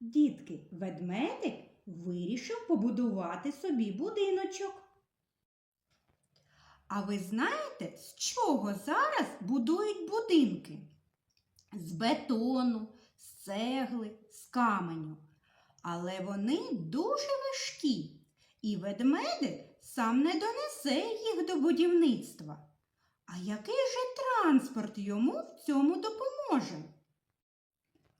Дітки, ведмедик вирішив побудувати собі будиночок. А ви знаєте, з чого зараз будують будинки? З бетону, з цегли, з каменю. Але вони дуже важкі, і ведмедик сам не донесе їх до будівництва. А який же транспорт йому в цьому допоможе?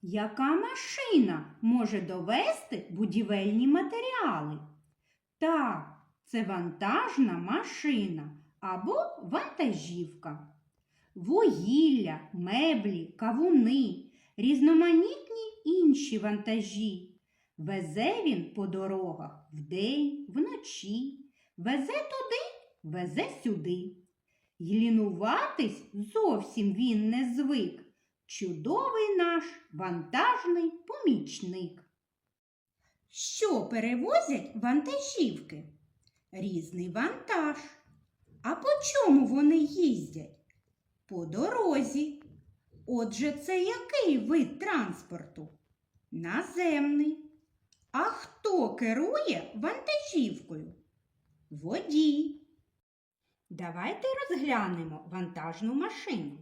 Яка машина може довести будівельні матеріали? Так, це вантажна машина або вантажівка. Вугілля, меблі, кавуни, різноманітні інші вантажі. Везе він по дорогах вдень, вночі, везе туди, везе сюди. Й лінуватись зовсім він не звик. Чудовий наш вантажний помічник. Що перевозять вантажівки? Різний вантаж. А по чому вони їздять? По дорозі. Отже, це який вид транспорту? Наземний. А хто керує вантажівкою? Водій. Давайте розглянемо вантажну машину.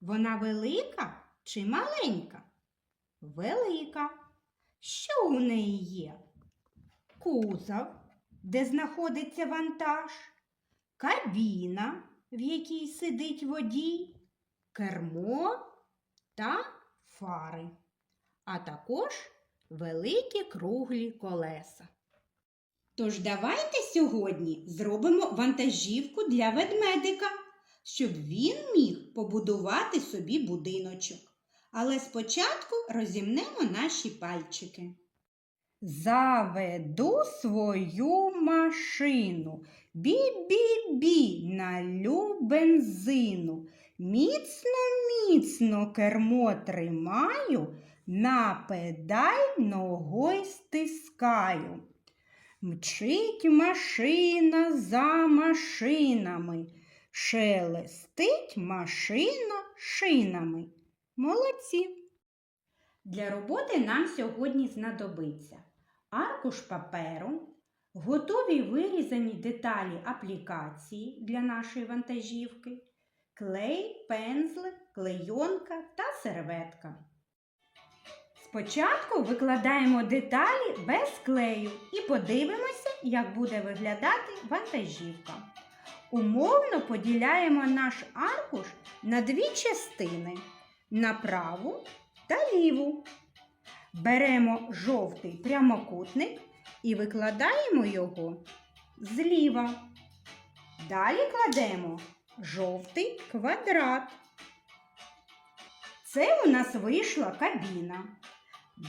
Вона велика чи маленька? Велика. Що у неї є? Кузов, де знаходиться вантаж, кабіна, в якій сидить водій, кермо та фари, а також великі круглі колеса. Тож давайте сьогодні зробимо вантажівку для ведмедика, щоб він міг побудувати собі будиночок. Але спочатку розімнемо наші пальчики. Заведу свою машину. Бі-бі-бі, налю бензину. Міцно, міцно кермо тримаю, на педаль ногой стискаю. Мчить машина за машинами, шелестить машина шинами. Молодці! Для роботи нам сьогодні знадобиться аркуш паперу, готові вирізані деталі аплікації для нашої вантажівки, клей, пензлик, клейонка та серветка. Спочатку викладаємо деталі без клею і подивимося, як буде виглядати вантажівка. Умовно поділяємо наш аркуш на дві частини на праву та ліву. Беремо жовтий прямокутник і викладаємо його зліва. Далі кладемо жовтий квадрат. Це у нас вийшла кабіна.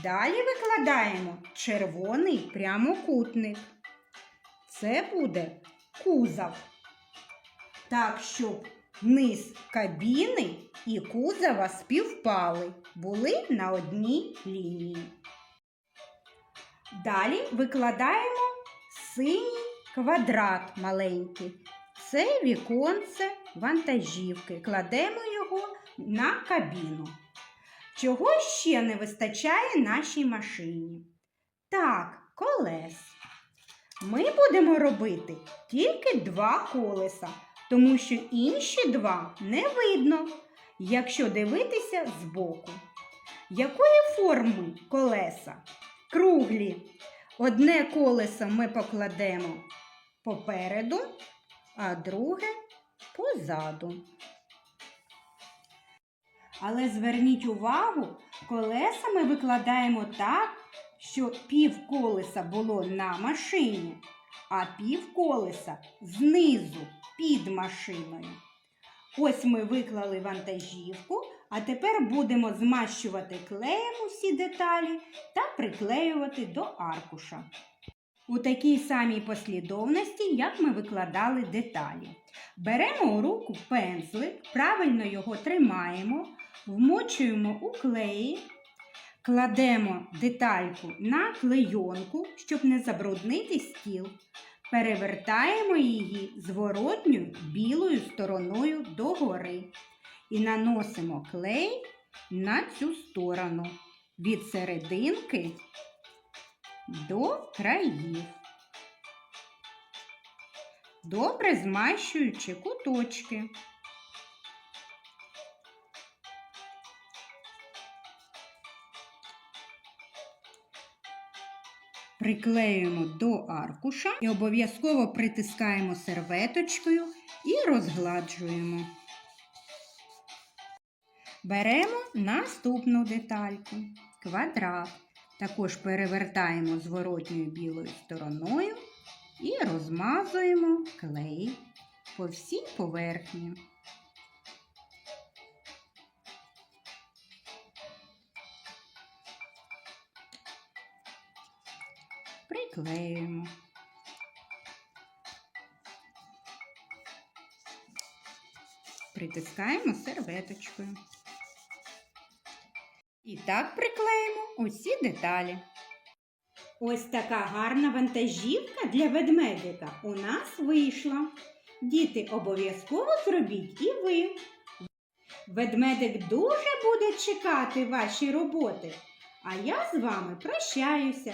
Далі викладаємо червоний прямокутник. Це буде кузов. Так, щоб низ кабіни і кузова співпали, були на одній лінії. Далі викладаємо синій квадрат маленький. Це віконце вантажівки. Кладемо його на кабіну. Чого ще не вистачає нашій машині? Так, колес. Ми будемо робити тільки два колеса, тому що інші два не видно, якщо дивитися збоку. Якої форми колеса? Круглі. Одне колесо ми покладемо попереду, а друге позаду. Але зверніть увагу, колеса ми викладаємо так, щоб пів колеса було на машині, а пів колеса знизу під машиною. Ось ми виклали вантажівку, а тепер будемо змащувати клеєм усі деталі та приклеювати до аркуша. У такій самій послідовності, як ми викладали деталі. Беремо у руку пензлик, правильно його тримаємо, вмочуємо у клеї, кладемо детальку на клейонку, щоб не забруднити стіл. Перевертаємо її зворотньою білою стороною догори і наносимо клей на цю сторону від серединки до країв. Добре змащуючи куточки. Приклеюємо до аркуша і обов'язково притискаємо серветочкою і розгладжуємо. Беремо наступну детальку квадрат. Також перевертаємо зворотньою білою стороною і розмазуємо клей по всій поверхні. Приклеюємо. Притискаємо серветочкою. І так приклеїмо усі деталі. Ось така гарна вантажівка для ведмедика у нас вийшла. Діти, обов'язково зробіть і ви. Ведмедик дуже буде чекати ваші роботи. А я з вами прощаюся.